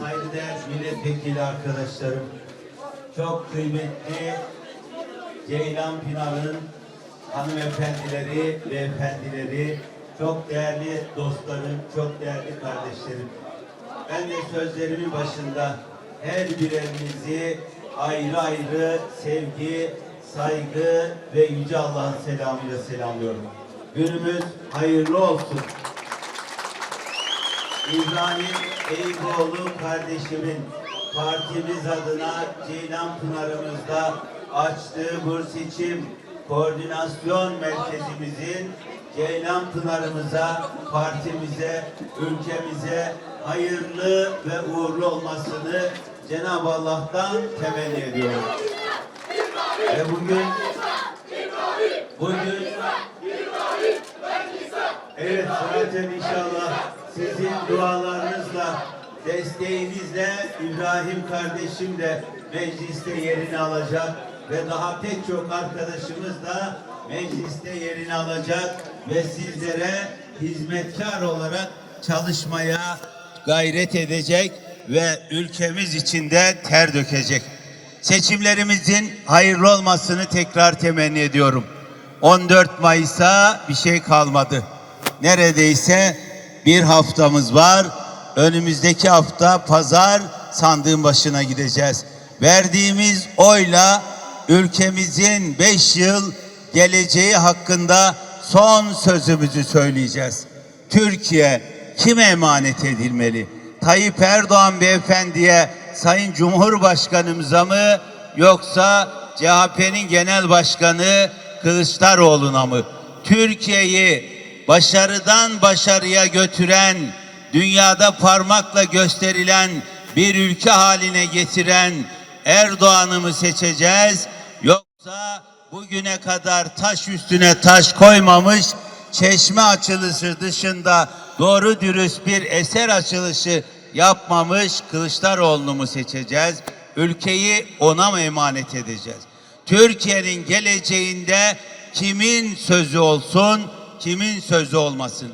saygıdeğer milletvekili arkadaşlarım, çok kıymetli Ceylan Pınar'ın hanımefendileri ve efendileri, çok değerli dostlarım, çok değerli kardeşlerim. Ben de sözlerimin başında her birerinizi ayrı ayrı sevgi, saygı ve Yüce Allah'ın selamıyla selamlıyorum. Günümüz hayırlı olsun. İbrahim Eyüboğlu kardeşimin partimiz adına Ceylan Pınarımızda açtığı bu seçim koordinasyon merkezimizin Ceylan Pınarımıza, partimize, ülkemize hayırlı ve uğurlu olmasını Cenab-ı Allah'tan temenni ediyorum. Ve bugün bugün Evet zaten inşallah sizin dualarınızla, desteğinizle İbrahim kardeşim de mecliste yerini alacak ve daha pek çok arkadaşımız da mecliste yerini alacak ve sizlere hizmetkar olarak çalışmaya gayret edecek ve ülkemiz için de ter dökecek. Seçimlerimizin hayırlı olmasını tekrar temenni ediyorum. 14 Mayıs'a bir şey kalmadı. Neredeyse bir haftamız var. Önümüzdeki hafta pazar sandığın başına gideceğiz. Verdiğimiz oyla ülkemizin 5 yıl geleceği hakkında son sözümüzü söyleyeceğiz. Türkiye kime emanet edilmeli? Tayyip Erdoğan beyefendiye Sayın Cumhurbaşkanımıza mı yoksa CHP'nin genel başkanı Kılıçdaroğlu'na mı? Türkiye'yi başarıdan başarıya götüren, dünyada parmakla gösterilen bir ülke haline getiren Erdoğan'ı mı seçeceğiz yoksa bugüne kadar taş üstüne taş koymamış çeşme açılışı dışında doğru dürüst bir eser açılışı yapmamış Kılıçdaroğlu'nu mu seçeceğiz? Ülkeyi ona mı emanet edeceğiz? Türkiye'nin geleceğinde kimin sözü olsun, kimin sözü olmasın?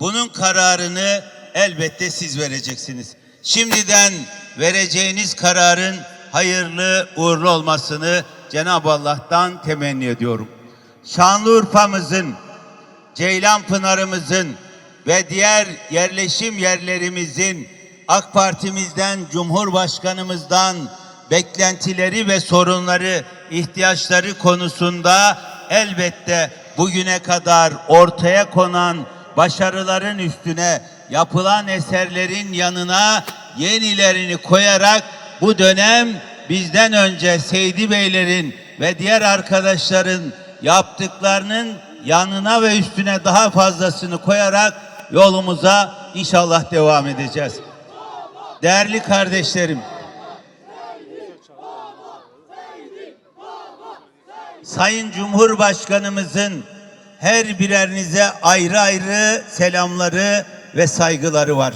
Bunun kararını elbette siz vereceksiniz. Şimdiden vereceğiniz kararın hayırlı uğurlu olmasını Cenab-ı Allah'tan temenni ediyorum. Şanlıurfa'mızın, Ceylanpınar'ımızın ve diğer yerleşim yerlerimizin AK Parti'mizden, Cumhurbaşkanımızdan beklentileri ve sorunları, ihtiyaçları konusunda elbette bugüne kadar ortaya konan başarıların üstüne yapılan eserlerin yanına yenilerini koyarak bu dönem bizden önce Seydi Beylerin ve diğer arkadaşların yaptıklarının yanına ve üstüne daha fazlasını koyarak yolumuza inşallah devam edeceğiz. Değerli kardeşlerim, Sayın Cumhurbaşkanımızın her birerinize ayrı ayrı selamları ve saygıları var.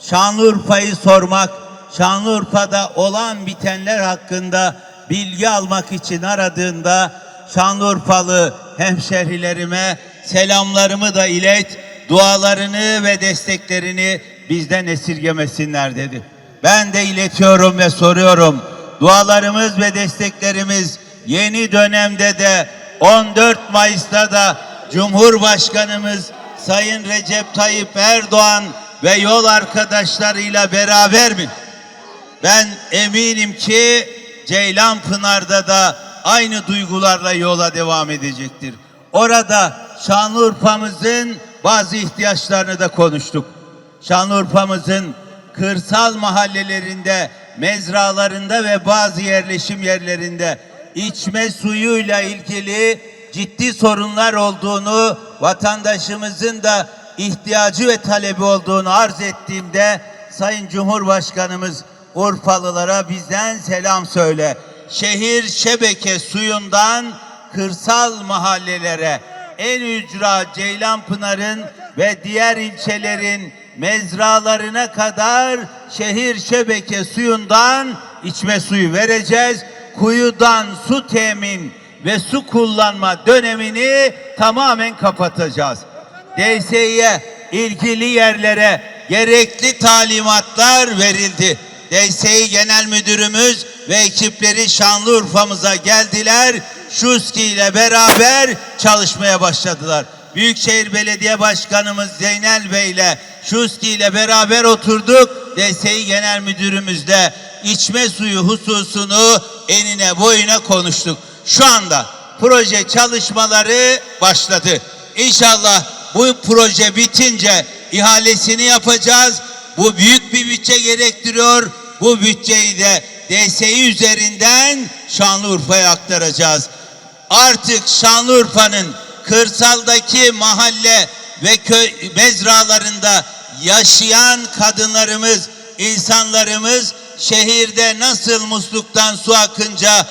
Şanlıurfa'yı sormak, Şanlıurfa'da olan bitenler hakkında bilgi almak için aradığında Şanlıurfalı hemşehrilerime selamlarımı da ilet, dualarını ve desteklerini bizden esirgemesinler dedi. Ben de iletiyorum ve soruyorum. Dualarımız ve desteklerimiz yeni dönemde de 14 Mayıs'ta da Cumhurbaşkanımız Sayın Recep Tayyip Erdoğan ve yol arkadaşlarıyla beraber mi? Ben eminim ki Ceylanpınar'da da aynı duygularla yola devam edecektir. Orada Şanlıurfa'mızın bazı ihtiyaçlarını da konuştuk. Şanlıurfa'mızın kırsal mahallelerinde, mezralarında ve bazı yerleşim yerlerinde içme suyuyla ilgili ciddi sorunlar olduğunu, vatandaşımızın da ihtiyacı ve talebi olduğunu arz ettiğimde Sayın Cumhurbaşkanımız Urfalılara bizden selam söyle. Şehir şebeke suyundan kırsal mahallelere en ücra Ceylanpınar'ın ve diğer ilçelerin mezralarına kadar şehir şebeke suyundan içme suyu vereceğiz. Kuyudan su temin ve su kullanma dönemini tamamen kapatacağız. DSİ'ye ilgili yerlere gerekli talimatlar verildi. DSİ Genel Müdürümüz ve ekipleri Şanlıurfa'mıza geldiler. Şuski ile beraber çalışmaya başladılar. Büyükşehir Belediye Başkanımız Zeynel Bey ile Şuski ile beraber oturduk. DSİ Genel Müdürümüzle içme suyu hususunu enine boyuna konuştuk. Şu anda proje çalışmaları başladı. İnşallah bu proje bitince ihalesini yapacağız. Bu büyük bir bütçe gerektiriyor. Bu bütçeyi de DSİ üzerinden Şanlıurfa'ya aktaracağız. Artık Şanlıurfa'nın kırsaldaki mahalle ve köy mezralarında yaşayan kadınlarımız, insanlarımız şehirde nasıl musluktan su akınca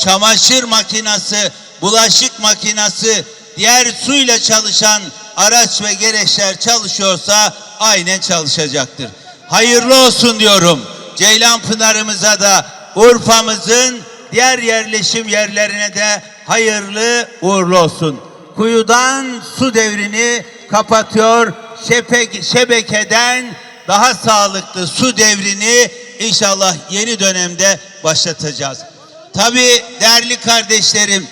çamaşır makinası, bulaşık makinası, diğer suyla çalışan araç ve gereçler çalışıyorsa aynen çalışacaktır. Hayırlı olsun diyorum. Ceylanpınar'ımıza da Urfa'mızın diğer yerleşim yerlerine de hayırlı uğurlu olsun. Kuyudan su devrini kapatıyor. Şebekeden daha sağlıklı su devrini inşallah yeni dönemde başlatacağız. Tabii değerli kardeşlerim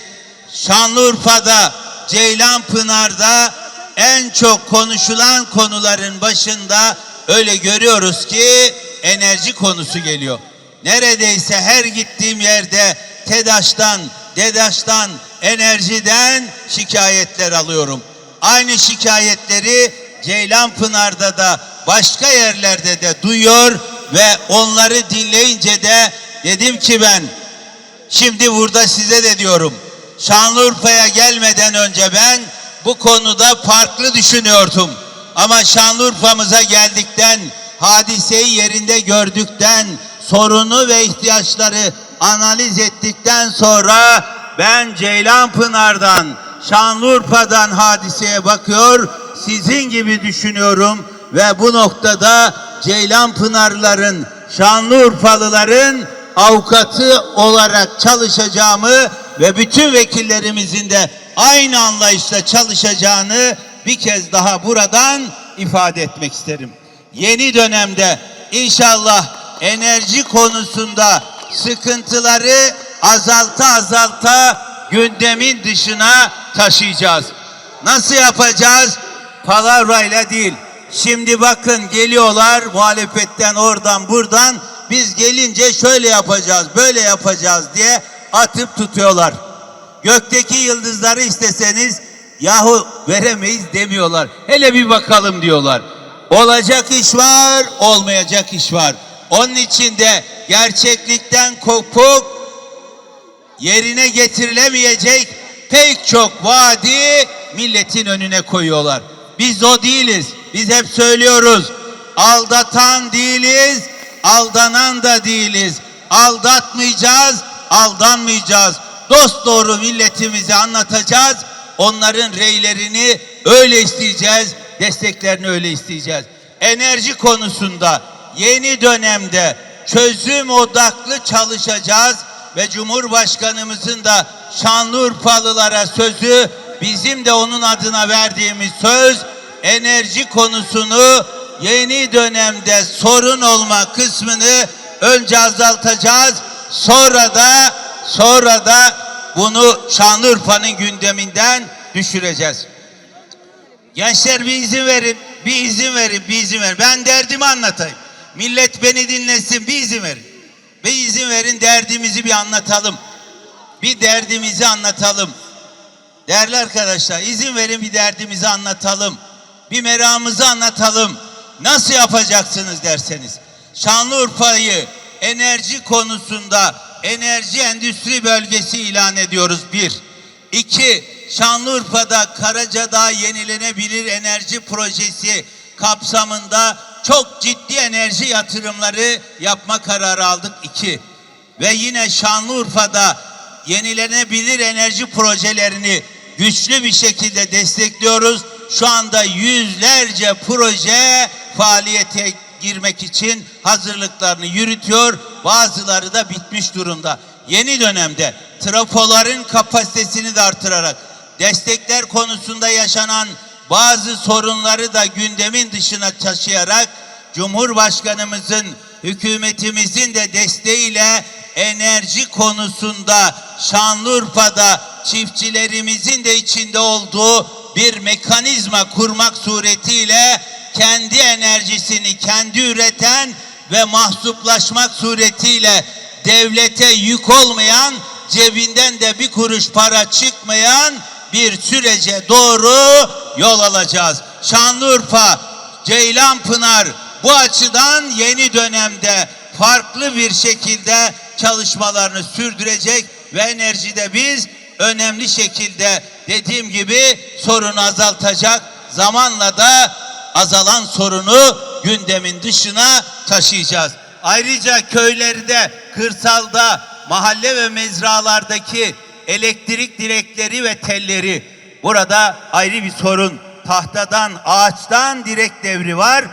Şanlıurfa'da, Ceylanpınar'da en çok konuşulan konuların başında öyle görüyoruz ki enerji konusu geliyor. Neredeyse her gittiğim yerde TEDAŞ'tan, DEDAŞ'tan, enerjiden şikayetler alıyorum. Aynı şikayetleri Ceylanpınar'da da başka yerlerde de duyuyor ve onları dinleyince de dedim ki ben Şimdi burada size de diyorum. Şanlıurfa'ya gelmeden önce ben bu konuda farklı düşünüyordum. Ama Şanlıurfa'mıza geldikten, hadiseyi yerinde gördükten, sorunu ve ihtiyaçları analiz ettikten sonra ben Ceylanpınar'dan, Şanlıurfa'dan hadiseye bakıyor, sizin gibi düşünüyorum ve bu noktada Ceylanpınarların, Şanlıurfalıların avukatı olarak çalışacağımı ve bütün vekillerimizin de aynı anlayışla çalışacağını bir kez daha buradan ifade etmek isterim. Yeni dönemde inşallah enerji konusunda sıkıntıları azalta azalta gündemin dışına taşıyacağız. Nasıl yapacağız? Palavrayla değil. Şimdi bakın geliyorlar muhalefetten oradan buradan biz gelince şöyle yapacağız, böyle yapacağız diye atıp tutuyorlar. Gökteki yıldızları isteseniz yahu veremeyiz demiyorlar. Hele bir bakalım diyorlar. Olacak iş var, olmayacak iş var. Onun için de gerçeklikten kopuk yerine getirilemeyecek pek çok vaadi milletin önüne koyuyorlar. Biz o değiliz. Biz hep söylüyoruz. Aldatan değiliz, aldanan da değiliz. Aldatmayacağız, aldanmayacağız. Dost doğru milletimizi anlatacağız. Onların reylerini öyle isteyeceğiz, desteklerini öyle isteyeceğiz. Enerji konusunda yeni dönemde çözüm odaklı çalışacağız ve Cumhurbaşkanımızın da Şanlıurfalılara sözü bizim de onun adına verdiğimiz söz enerji konusunu yeni dönemde sorun olma kısmını önce azaltacağız. Sonra da sonra da bunu Şanlıurfa'nın gündeminden düşüreceğiz. Gençler bir izin verin, bir izin verin, bir izin verin. Ben derdimi anlatayım. Millet beni dinlesin, bir izin verin. Bir izin verin, derdimizi bir anlatalım. Bir derdimizi anlatalım. Değerli arkadaşlar, izin verin bir derdimizi anlatalım. Bir meramımızı anlatalım. Nasıl yapacaksınız derseniz. Şanlıurfa'yı enerji konusunda enerji endüstri bölgesi ilan ediyoruz bir. İki, Şanlıurfa'da Karacadağ Yenilenebilir Enerji Projesi kapsamında çok ciddi enerji yatırımları yapma kararı aldık. iki. Ve yine Şanlıurfa'da yenilenebilir enerji projelerini güçlü bir şekilde destekliyoruz. Şu anda yüzlerce proje faaliyete girmek için hazırlıklarını yürütüyor. Bazıları da bitmiş durumda. Yeni dönemde trafoların kapasitesini de artırarak destekler konusunda yaşanan bazı sorunları da gündemin dışına taşıyarak Cumhurbaşkanımızın, hükümetimizin de desteğiyle enerji konusunda Şanlıurfa'da çiftçilerimizin de içinde olduğu bir mekanizma kurmak suretiyle kendi enerjisini kendi üreten ve mahsuplaşmak suretiyle devlete yük olmayan cebinden de bir kuruş para çıkmayan bir sürece doğru yol alacağız. Şanlıurfa, Ceylanpınar bu açıdan yeni dönemde farklı bir şekilde çalışmalarını sürdürecek ve enerjide biz önemli şekilde dediğim gibi sorunu azaltacak zamanla da azalan sorunu gündemin dışına taşıyacağız. Ayrıca köylerde, kırsalda, mahalle ve mezralardaki elektrik direkleri ve telleri burada ayrı bir sorun. Tahtadan, ağaçtan direk devri var.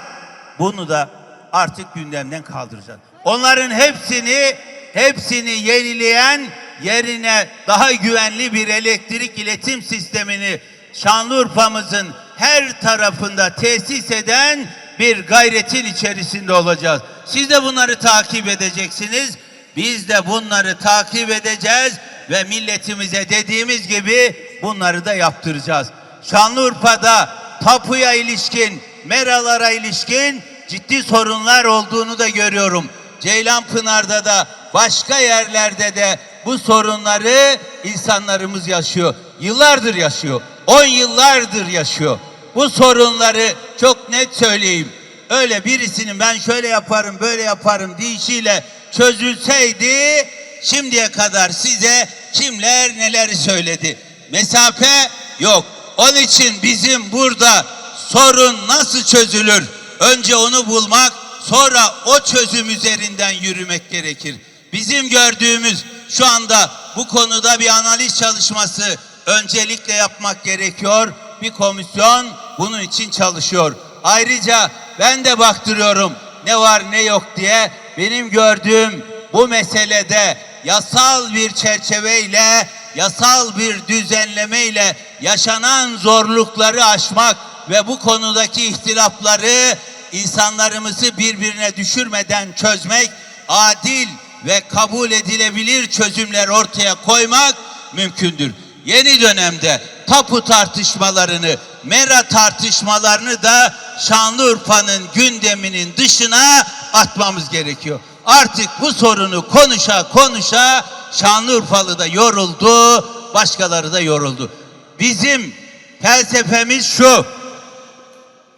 Bunu da artık gündemden kaldıracağız. Onların hepsini hepsini yenileyen yerine daha güvenli bir elektrik iletim sistemini Şanlıurfa'mızın her tarafında tesis eden bir gayretin içerisinde olacağız. Siz de bunları takip edeceksiniz. Biz de bunları takip edeceğiz ve milletimize dediğimiz gibi bunları da yaptıracağız. Şanlıurfa'da tapuya ilişkin, meralara ilişkin ciddi sorunlar olduğunu da görüyorum. Ceylanpınar'da da başka yerlerde de bu sorunları insanlarımız yaşıyor. Yıllardır yaşıyor. On yıllardır yaşıyor. Bu sorunları çok net söyleyeyim. Öyle birisinin ben şöyle yaparım böyle yaparım deyişiyle çözülseydi şimdiye kadar size kimler neler söyledi. Mesafe yok. Onun için bizim burada sorun nasıl çözülür? Önce onu bulmak, sonra o çözüm üzerinden yürümek gerekir. Bizim gördüğümüz şu anda bu konuda bir analiz çalışması öncelikle yapmak gerekiyor. Bir komisyon bunun için çalışıyor. Ayrıca ben de baktırıyorum ne var ne yok diye benim gördüğüm bu meselede yasal bir çerçeveyle, yasal bir düzenlemeyle yaşanan zorlukları aşmak ve bu konudaki ihtilafları insanlarımızı birbirine düşürmeden çözmek, adil ve kabul edilebilir çözümler ortaya koymak mümkündür. Yeni dönemde tapu tartışmalarını, mera tartışmalarını da Şanlıurfa'nın gündeminin dışına atmamız gerekiyor. Artık bu sorunu konuşa konuşa Şanlıurfalı da yoruldu, başkaları da yoruldu. Bizim felsefemiz şu.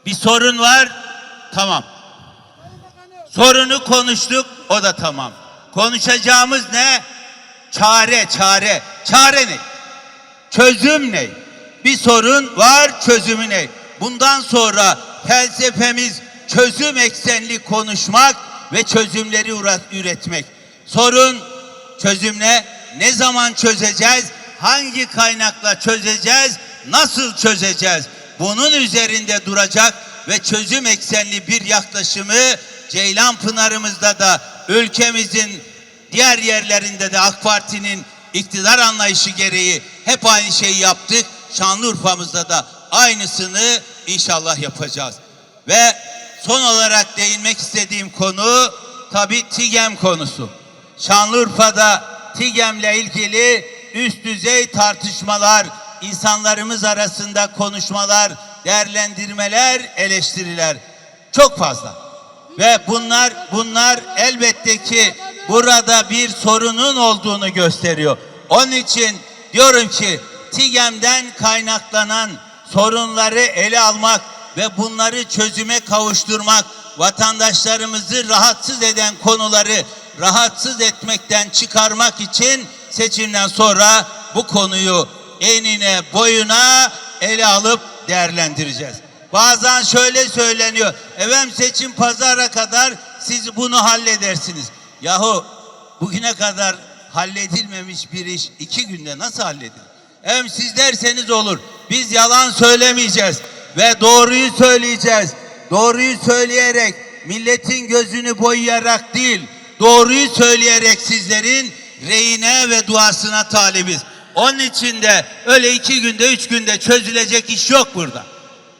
Bir sorun var, tamam. Sorunu konuştuk, o da tamam. Konuşacağımız ne? Çare, çare. Çare ne? Çözüm ne? Bir sorun var, çözümü ne? Bundan sonra felsefemiz çözüm eksenli konuşmak ve çözümleri üretmek. Sorun, çözüm ne? Ne zaman çözeceğiz? Hangi kaynakla çözeceğiz? Nasıl çözeceğiz? Bunun üzerinde duracak ve çözüm eksenli bir yaklaşımı Ceylan Pınarımızda da ülkemizin diğer yerlerinde de AK Parti'nin iktidar anlayışı gereği hep aynı şeyi yaptık. Şanlıurfa'mızda da aynısını inşallah yapacağız. Ve son olarak değinmek istediğim konu tabii TİGEM konusu. Şanlıurfa'da TİGEM'le ilgili üst düzey tartışmalar, insanlarımız arasında konuşmalar, değerlendirmeler, eleştiriler çok fazla. Ve bunlar bunlar elbette ki burada bir sorunun olduğunu gösteriyor. Onun için diyorum ki TİGEM'den kaynaklanan sorunları ele almak ve bunları çözüme kavuşturmak, vatandaşlarımızı rahatsız eden konuları rahatsız etmekten çıkarmak için seçimden sonra bu konuyu enine boyuna ele alıp değerlendireceğiz. Bazen şöyle söyleniyor. Efendim seçim pazara kadar siz bunu halledersiniz. Yahu bugüne kadar halledilmemiş bir iş iki günde nasıl halledilir? Hem siz derseniz olur. Biz yalan söylemeyeceğiz ve doğruyu söyleyeceğiz. Doğruyu söyleyerek milletin gözünü boyayarak değil, doğruyu söyleyerek sizlerin reyine ve duasına talibiz. Onun için de öyle iki günde, üç günde çözülecek iş yok burada.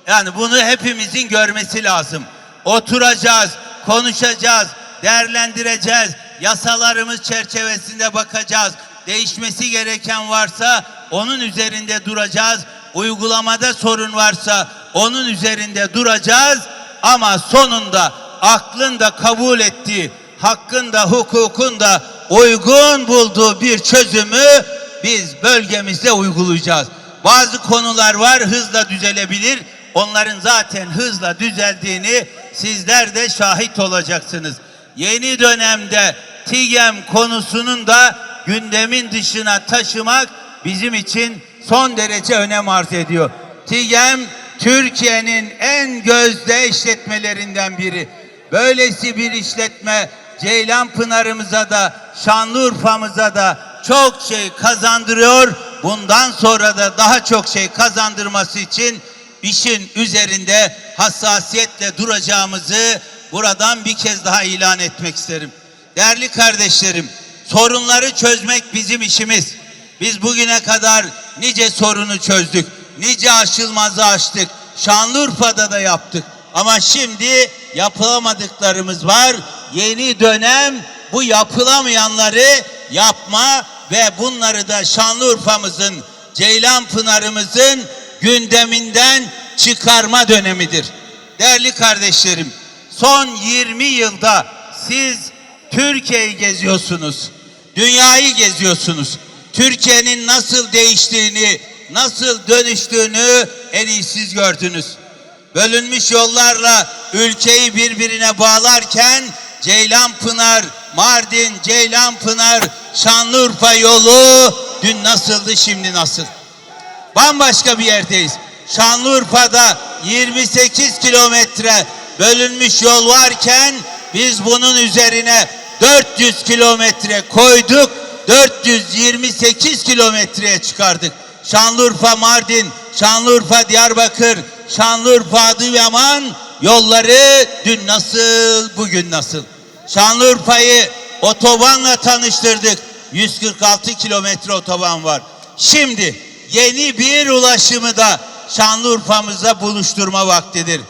Yani bunu hepimizin görmesi lazım. Oturacağız, konuşacağız, değerlendireceğiz. Yasalarımız çerçevesinde bakacağız. Değişmesi gereken varsa onun üzerinde duracağız. Uygulamada sorun varsa onun üzerinde duracağız. Ama sonunda aklın da kabul ettiği, hakkın da hukukun da uygun bulduğu bir çözümü biz bölgemizde uygulayacağız. Bazı konular var hızla düzelebilir. Onların zaten hızla düzeldiğini sizler de şahit olacaksınız. Yeni dönemde TİGEM konusunun da gündemin dışına taşımak bizim için son derece önem arz ediyor. TİGEM Türkiye'nin en gözde işletmelerinden biri. Böylesi bir işletme Ceylanpınar'ımıza da Şanlıurfa'mıza da çok şey kazandırıyor. Bundan sonra da daha çok şey kazandırması için işin üzerinde hassasiyetle duracağımızı buradan bir kez daha ilan etmek isterim. Değerli kardeşlerim, sorunları çözmek bizim işimiz. Biz bugüne kadar nice sorunu çözdük. Nice aşılmazı aştık. Şanlıurfa'da da yaptık. Ama şimdi yapılamadıklarımız var. Yeni dönem bu yapılamayanları yapma ve bunları da Şanlıurfa'mızın, Ceylanpınar'ımızın gündeminden çıkarma dönemidir. Değerli kardeşlerim, son 20 yılda siz Türkiye'yi geziyorsunuz. Dünyayı geziyorsunuz. Türkiye'nin nasıl değiştiğini, nasıl dönüştüğünü en iyi siz gördünüz. Bölünmüş yollarla ülkeyi birbirine bağlarken Ceylanpınar, Mardin, Ceylanpınar, Şanlıurfa yolu dün nasıldı şimdi nasıl? Bambaşka bir yerdeyiz. Şanlıurfa'da 28 kilometre bölünmüş yol varken biz bunun üzerine 400 kilometre koyduk. 428 kilometreye çıkardık. Şanlıurfa Mardin, Şanlıurfa Diyarbakır, Şanlıurfa Adıyaman yolları dün nasıl, bugün nasıl? Şanlıurfa'yı otobanla tanıştırdık. 146 kilometre otoban var. Şimdi yeni bir ulaşımı da Şanlıurfa'mıza buluşturma vaktidir.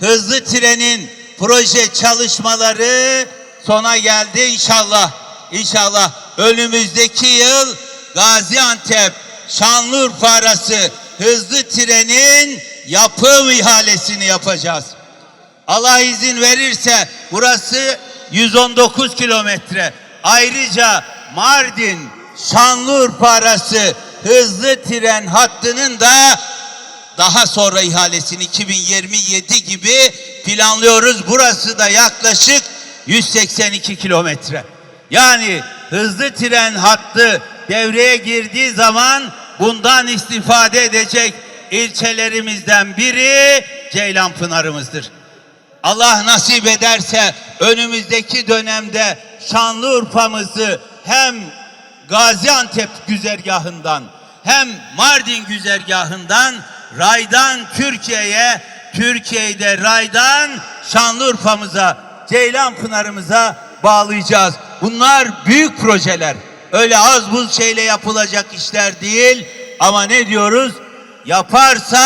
Hızlı trenin proje çalışmaları sona geldi inşallah. İnşallah önümüzdeki yıl Gaziantep Şanlıurfa arası hızlı trenin yapım ihalesini yapacağız. Allah izin verirse burası 119 kilometre. Ayrıca Mardin Şanlıurfa arası hızlı tren hattının da daha sonra ihalesini 2027 gibi planlıyoruz. Burası da yaklaşık 182 kilometre. Yani hızlı tren hattı devreye girdiği zaman bundan istifade edecek ilçelerimizden biri Ceylanpınar'ımızdır. Allah nasip ederse önümüzdeki dönemde Şanlıurfa'mızı hem Gaziantep güzergahından hem Mardin güzergahından raydan Türkiye'ye, Türkiye'de raydan Şanlıurfa'mıza, Ceylanpınar'ımıza bağlayacağız. Bunlar büyük projeler. Öyle az buz şeyle yapılacak işler değil. Ama ne diyoruz? Yaparsa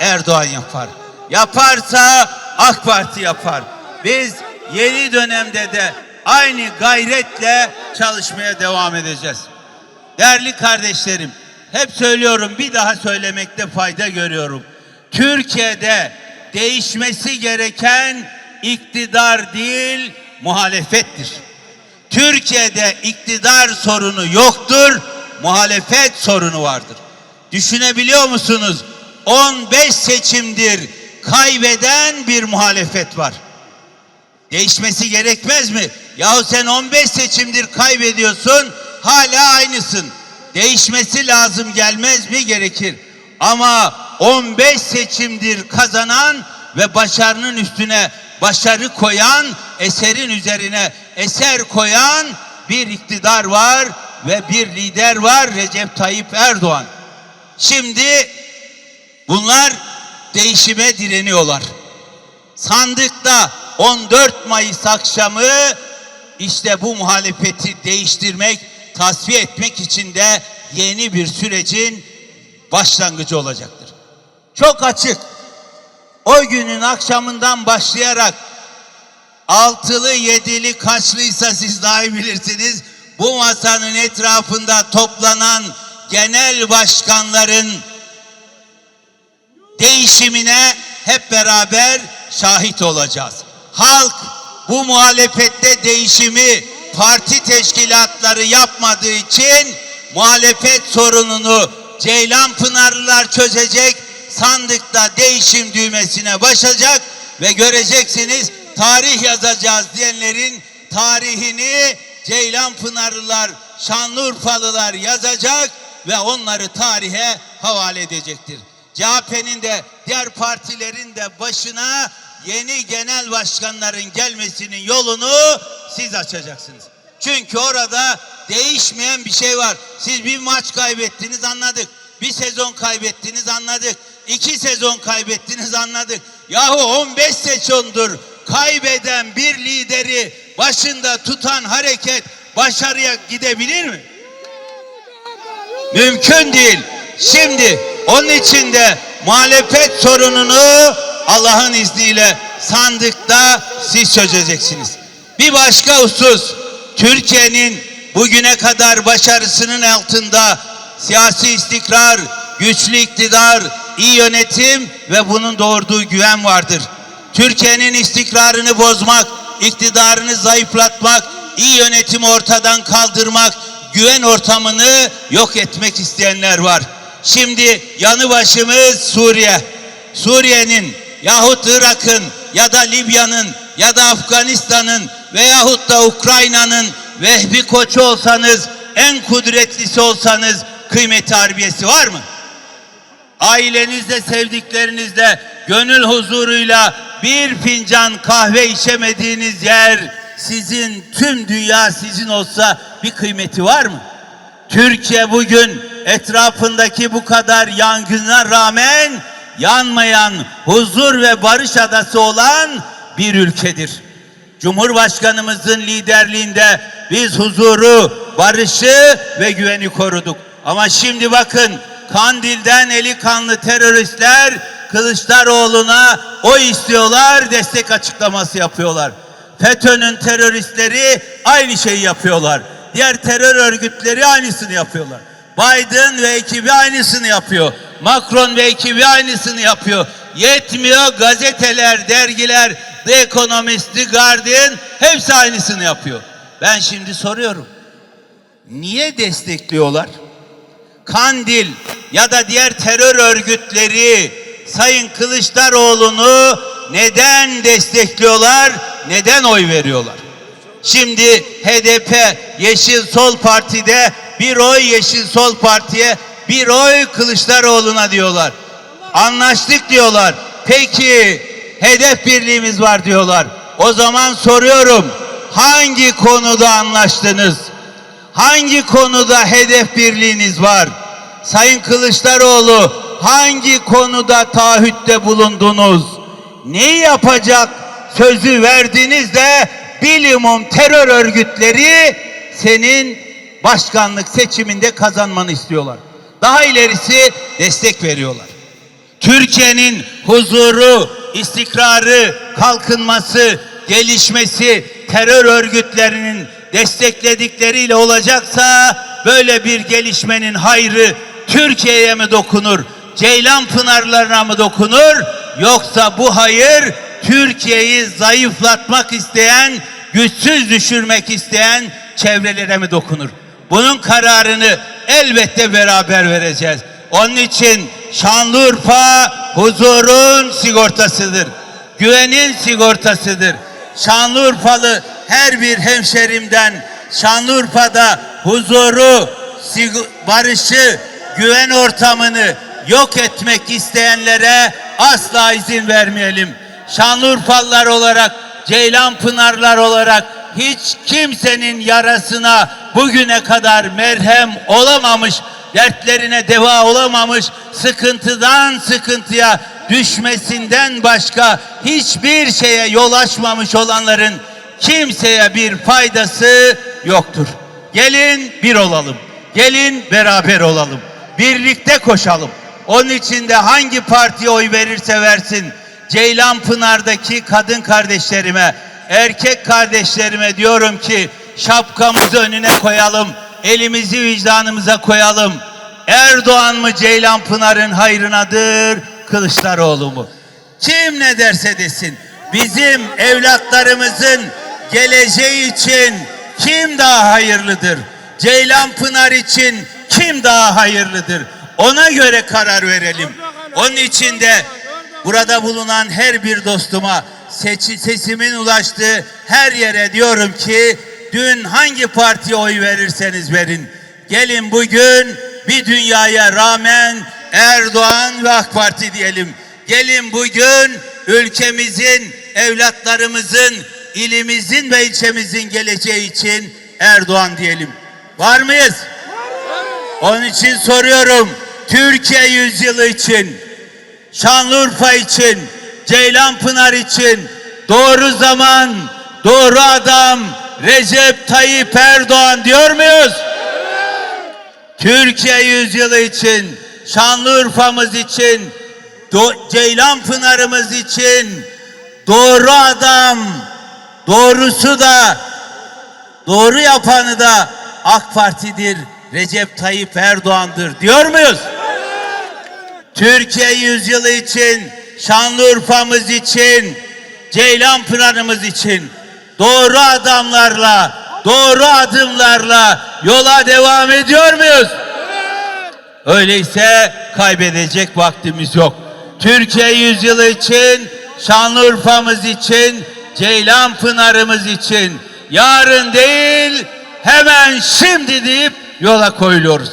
Erdoğan yapar. Yaparsa AK Parti yapar. Biz yeni dönemde de aynı gayretle çalışmaya devam edeceğiz. Değerli kardeşlerim, hep söylüyorum bir daha söylemekte fayda görüyorum. Türkiye'de değişmesi gereken iktidar değil, muhalefettir. Türkiye'de iktidar sorunu yoktur, muhalefet sorunu vardır. Düşünebiliyor musunuz? 15 seçimdir kaybeden bir muhalefet var. Değişmesi gerekmez mi? Yahu sen 15 seçimdir kaybediyorsun, hala aynısın. Değişmesi lazım gelmez mi? Gerekir. Ama 15 seçimdir kazanan ve başarının üstüne başarı koyan, eserin üzerine eser koyan bir iktidar var ve bir lider var Recep Tayyip Erdoğan. Şimdi bunlar değişime direniyorlar. Sandıkta 14 Mayıs akşamı işte bu muhalefeti değiştirmek, tasfiye etmek için de yeni bir sürecin başlangıcı olacaktır. Çok açık. o günün akşamından başlayarak altılı yedili kaçlıysa siz daha iyi bilirsiniz. Bu masanın etrafında toplanan genel başkanların değişimine hep beraber şahit olacağız. Halk bu muhalefette değişimi parti teşkilatları yapmadığı için muhalefet sorununu Ceylan Pınarlılar çözecek, sandıkta değişim düğmesine basacak ve göreceksiniz tarih yazacağız diyenlerin tarihini Ceylan Pınarlılar, Şanlıurfalılar yazacak ve onları tarihe havale edecektir. CHP'nin de diğer partilerin de başına yeni genel başkanların gelmesinin yolunu siz açacaksınız. Çünkü orada değişmeyen bir şey var. Siz bir maç kaybettiniz anladık. Bir sezon kaybettiniz anladık. İki sezon kaybettiniz anladık. Yahu 15 sezondur kaybeden bir lideri başında tutan hareket başarıya gidebilir mi? Mümkün değil. Şimdi onun için de muhalefet sorununu Allah'ın izniyle sandıkta siz çözeceksiniz. Bir başka husus Türkiye'nin bugüne kadar başarısının altında siyasi istikrar, güçlü iktidar, iyi yönetim ve bunun doğurduğu güven vardır. Türkiye'nin istikrarını bozmak, iktidarını zayıflatmak, iyi yönetimi ortadan kaldırmak, güven ortamını yok etmek isteyenler var. Şimdi yanı başımız Suriye. Suriye'nin yahut Irak'ın ya da Libya'nın ya da Afganistan'ın veyahut da Ukrayna'nın Vehbi Koçu olsanız, en kudretlisi olsanız kıymeti harbiyesi var mı? ailenizle, sevdiklerinizle, gönül huzuruyla bir fincan kahve içemediğiniz yer sizin, tüm dünya sizin olsa bir kıymeti var mı? Türkiye bugün etrafındaki bu kadar yangına rağmen yanmayan huzur ve barış adası olan bir ülkedir. Cumhurbaşkanımızın liderliğinde biz huzuru, barışı ve güveni koruduk. Ama şimdi bakın Kandil'den eli kanlı teröristler Kılıçdaroğlu'na o istiyorlar, destek açıklaması yapıyorlar. FETÖ'nün teröristleri aynı şeyi yapıyorlar. Diğer terör örgütleri aynısını yapıyorlar. Biden ve ekibi aynısını yapıyor. Macron ve ekibi aynısını yapıyor. Yetmiyor gazeteler, dergiler, The Economist, The Guardian hepsi aynısını yapıyor. Ben şimdi soruyorum. Niye destekliyorlar? Kandil ya da diğer terör örgütleri Sayın Kılıçdaroğlu'nu neden destekliyorlar? Neden oy veriyorlar? Şimdi HDP Yeşil Sol Parti'de bir oy Yeşil Sol Parti'ye bir oy Kılıçdaroğlu'na diyorlar. Anlaştık diyorlar. Peki hedef birliğimiz var diyorlar. O zaman soruyorum hangi konuda anlaştınız? Hangi konuda hedef birliğiniz var? Sayın Kılıçdaroğlu hangi konuda taahhütte bulundunuz? Neyi yapacak sözü verdiniz de bilimum terör örgütleri senin başkanlık seçiminde kazanmanı istiyorlar. Daha ilerisi destek veriyorlar. Türkiye'nin huzuru, istikrarı, kalkınması, gelişmesi terör örgütlerinin destekledikleriyle olacaksa böyle bir gelişmenin hayrı Türkiye'ye mi dokunur? Ceylan pınarlarına mı dokunur? Yoksa bu hayır Türkiye'yi zayıflatmak isteyen, güçsüz düşürmek isteyen çevrelere mi dokunur? Bunun kararını elbette beraber vereceğiz. Onun için Şanlıurfa huzurun sigortasıdır. Güvenin sigortasıdır. Şanlıurfalı her bir hemşerimden Şanlıurfa'da huzuru, barışı, güven ortamını yok etmek isteyenlere asla izin vermeyelim. Şanlıurfalılar olarak, Ceylan Pınarlar olarak hiç kimsenin yarasına bugüne kadar merhem olamamış, dertlerine deva olamamış, sıkıntıdan sıkıntıya düşmesinden başka hiçbir şeye yol açmamış olanların kimseye bir faydası yoktur. Gelin bir olalım. Gelin beraber olalım. Birlikte koşalım. Onun için de hangi partiye oy verirse versin Ceylanpınar'daki kadın kardeşlerime, erkek kardeşlerime diyorum ki şapkamızı önüne koyalım, elimizi vicdanımıza koyalım. Erdoğan mı Ceylanpınar'ın hayrınadır, Kılıçdaroğlu mu? Kim ne derse desin bizim evlatlarımızın geleceği için kim daha hayırlıdır? Ceylanpınar için kim daha hayırlıdır? Ona göre karar verelim. Onun için de burada bulunan her bir dostuma sesimin ulaştığı her yere diyorum ki dün hangi partiye oy verirseniz verin. Gelin bugün bir dünyaya rağmen Erdoğan ve AK Parti diyelim. Gelin bugün ülkemizin, evlatlarımızın, ilimizin ve ilçemizin geleceği için Erdoğan diyelim. Var mıyız? Onun için soruyorum. Türkiye yüzyılı için, Şanlıurfa için, Ceylanpınar için doğru zaman, doğru adam Recep Tayyip Erdoğan diyor muyuz? Türkiye yüzyılı için, Şanlıurfa'mız için, Do- Ceylanpınar'ımız için doğru adam, doğrusu da, doğru yapanı da AK Parti'dir, Recep Tayyip Erdoğan'dır diyor muyuz? Türkiye yüzyılı için, Şanlıurfa'mız için, Ceylanpınar'ımız için doğru adamlarla, doğru adımlarla yola devam ediyor muyuz? Öyleyse kaybedecek vaktimiz yok. Türkiye yüzyılı için, Şanlıurfa'mız için, Ceylanpınar'ımız için yarın değil hemen şimdi deyip yola koyuluyoruz.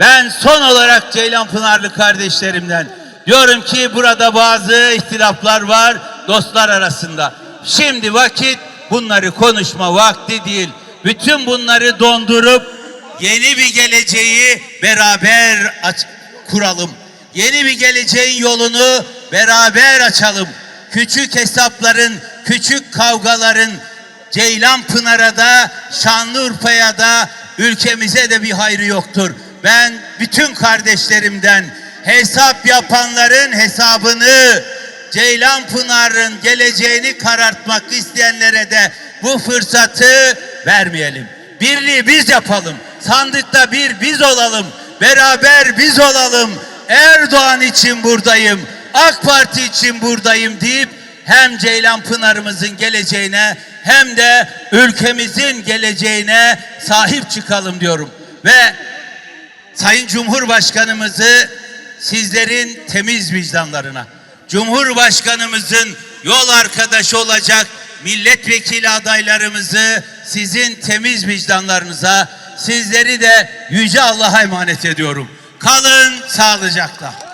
Ben son olarak Ceylanpınarlı kardeşlerimden diyorum ki burada bazı ihtilaflar var dostlar arasında. Şimdi vakit bunları konuşma vakti değil. Bütün bunları dondurup yeni bir geleceği beraber aç- kuralım. Yeni bir geleceğin yolunu beraber açalım. Küçük hesapların, küçük kavgaların Ceylanpınar'a da, Şanlıurfa'ya da, ülkemize de bir hayrı yoktur. Ben bütün kardeşlerimden hesap yapanların hesabını Ceylanpınar'ın geleceğini karartmak isteyenlere de bu fırsatı vermeyelim. Birliği biz yapalım. Sandıkta bir biz olalım. Beraber biz olalım. Erdoğan için buradayım. AK Parti için buradayım deyip hem Ceylanpınar'ımızın geleceğine hem de ülkemizin geleceğine sahip çıkalım diyorum. Ve Sayın Cumhurbaşkanımızı sizlerin temiz vicdanlarına, Cumhurbaşkanımızın yol arkadaşı olacak milletvekili adaylarımızı sizin temiz vicdanlarınıza, sizleri de Yüce Allah'a emanet ediyorum. Kalın sağlıcakla.